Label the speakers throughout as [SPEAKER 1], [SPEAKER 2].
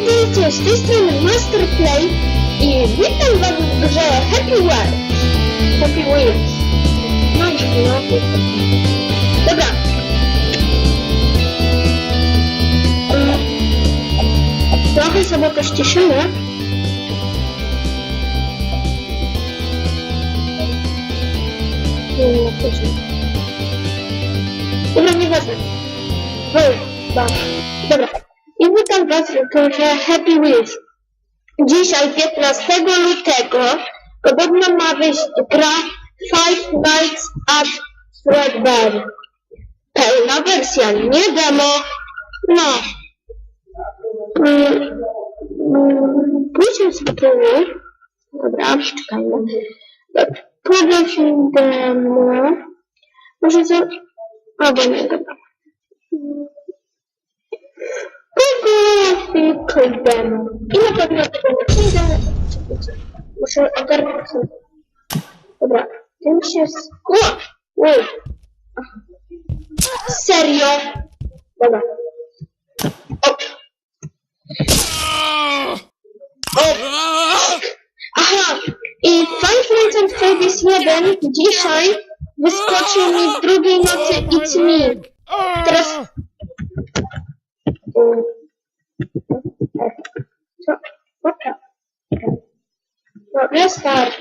[SPEAKER 1] witajcie, z tej strony Master Play i witam was w grze Happy Wheels. Happy Wheels. No, no, Dobra. Mm. Trochę sobie to ściszymy. Nie wiem, jak to się... Dobra, nieważne. Dobra. Dobra. I witam Was w grze Happy Wheels. Dzisiaj, 15 lutego, podobno ma wyjść gra Five Nights at Fredbear. Pełna wersja, nie demo. No. Mm, mm, Pójdźmy z tyłu. Dobra, czekajmy. Poproszę demo. Może za... Albo nie, dobra. Tylko demo. I na pewno tego nie przyjdę. Muszę ogarnąć sobie. Dobra, tym się z... O! Oj. Aha. Serio? Dobra. O. O. Aha, i Five Nights at Freddy's 1 dzisiaj wyskoczył mi w drugiej nocy It's Me. Teraz... Y, Co? What the? No, restart.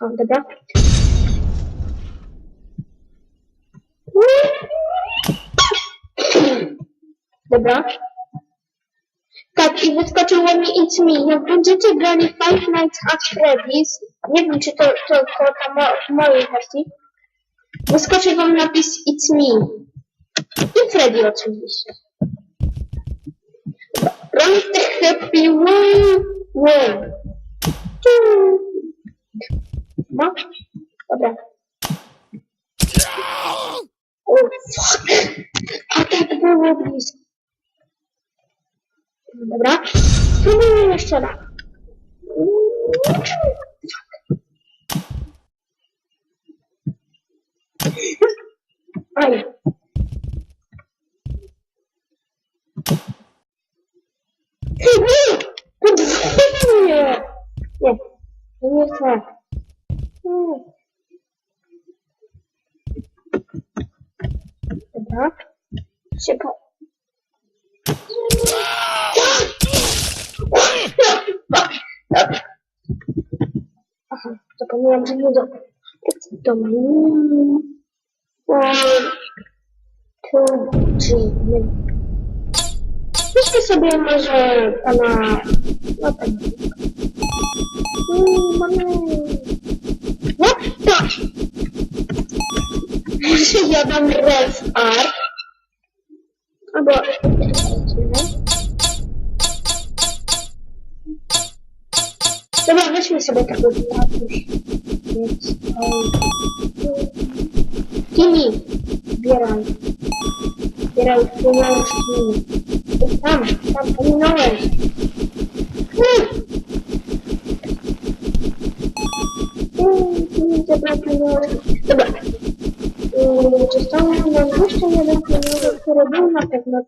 [SPEAKER 1] O, dobra. Dobra. Tak, i wyskoczyło mi It's Me. Jak będziecie grali Five Nights at Freddy's, nie wiem czy to, to, to ta mo w mojej wersji, wyskoczy wam napis It's Me. I Freddy oczywiście. The happy win, win. No, dobra. O, fuck. A tak było blisko. Dobra. Spróbujmy jeszcze raz. Aj. Nie! Podwójnie! Nie. To nie chcę. Nie. Dobra. Szybko. Dobra. Aha, zapomniałam, że nie do... Do One, two, three, Piszmy sobie może pana... No tak. Mm, Mamy... No! Może ja dam res art. Albo... Dobra, weźmy sobie tatuś. Więc... Kimi! Zbieraj. Zbieraj pieniążki. Tam, tam pieniążki. Dobra. Hmm, Został nam jeszcze jeden pieniążek, który był na pewno.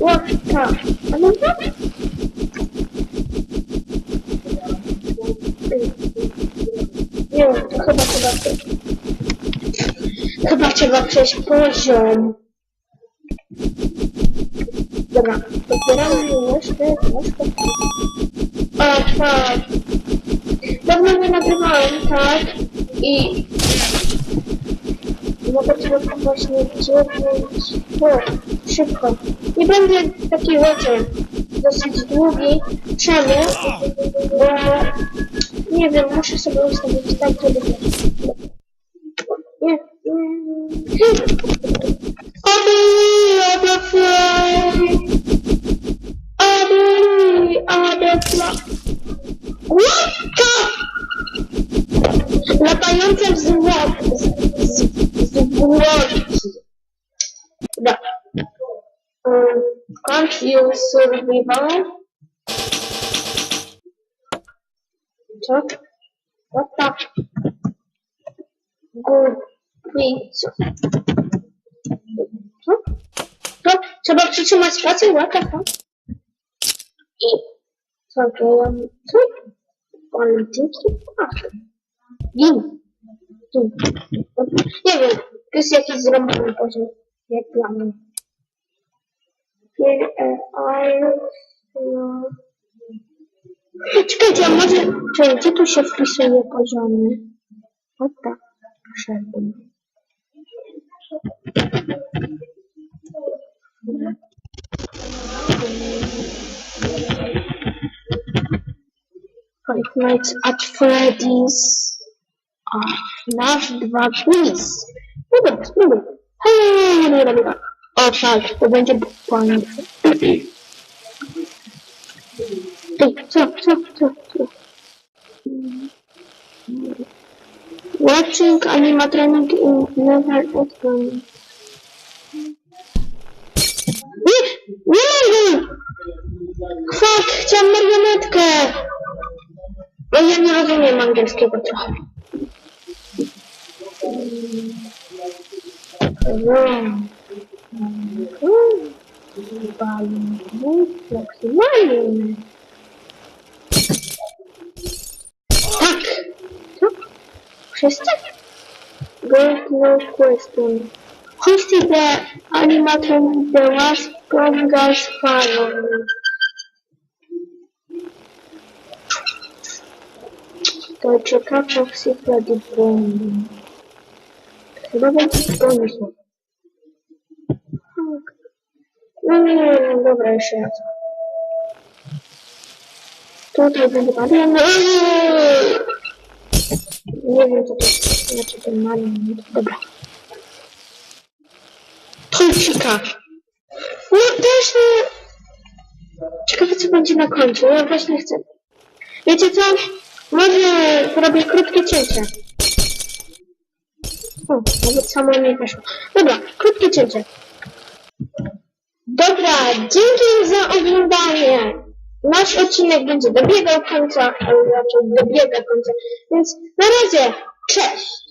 [SPEAKER 1] Łotka. A no tak? Nie to chyba trzeba przejść. Chyba trzeba przejść poziom. Dobra, dobieramy jeszcze troszkę. O, tak. Dawno nie nagrywałem, tak? I... Mogę tylko właśnie dziewięć... No, szybko. Nie będę taki wiecie, dosyć długi. Czemu? Bo... Nie wiem, muszę sobie ustawić tak, żeby... Nie, nie... Adi, Latające zwłoki. Zwłoki. Dobra. Um, can't you survival? Co? What the? Good. Co? Co? Co? Trzeba przytrzymać spację, łata, I co to ja... Co? Polityki? Ach. Win. Win. Nie wiem, to jest jakiś zrobiony poziom. Jak dla mnie. Czekajcie, a może... Czekaj, gdzie tu się wpisuje poziomy? O tak, wszedłem. Five Nights at Freddy's. A, nasz dwa quiz. No dobra, spróbuj. Hej, dobra, dobra. O tak, to będzie angielsku. Ej, co, co, co, co? Watching animatronic in never open. Nie, nie! Fuck, chciałam marionetkę! Bo ja nie rozumiem angielskiego trochę. Maksymalnie. Tak! Co? Wszyscy? There's no question. Who's the animatronic the last Gongas fire? To ciekawa cyfra do bomby. Chyba będzie pomysł. No nie, nie, nie, dobra, jeszcze raz. Tutaj będzie Marian. Nie wiem, co to jest. Znaczy ten Marian. Dobra. Tolcika. No też nie... Ciekawe, co będzie na końcu. Ja właśnie chcę... Wiecie co? Może zrobię krótkie cięcie. O, nawet samo nie weszło. Dobra, krótkie cięcie. Dobra, dzięki za oglądanie. Nasz odcinek będzie dobiegał końca, ale raczej dobiega końca. Więc na razie, cześć!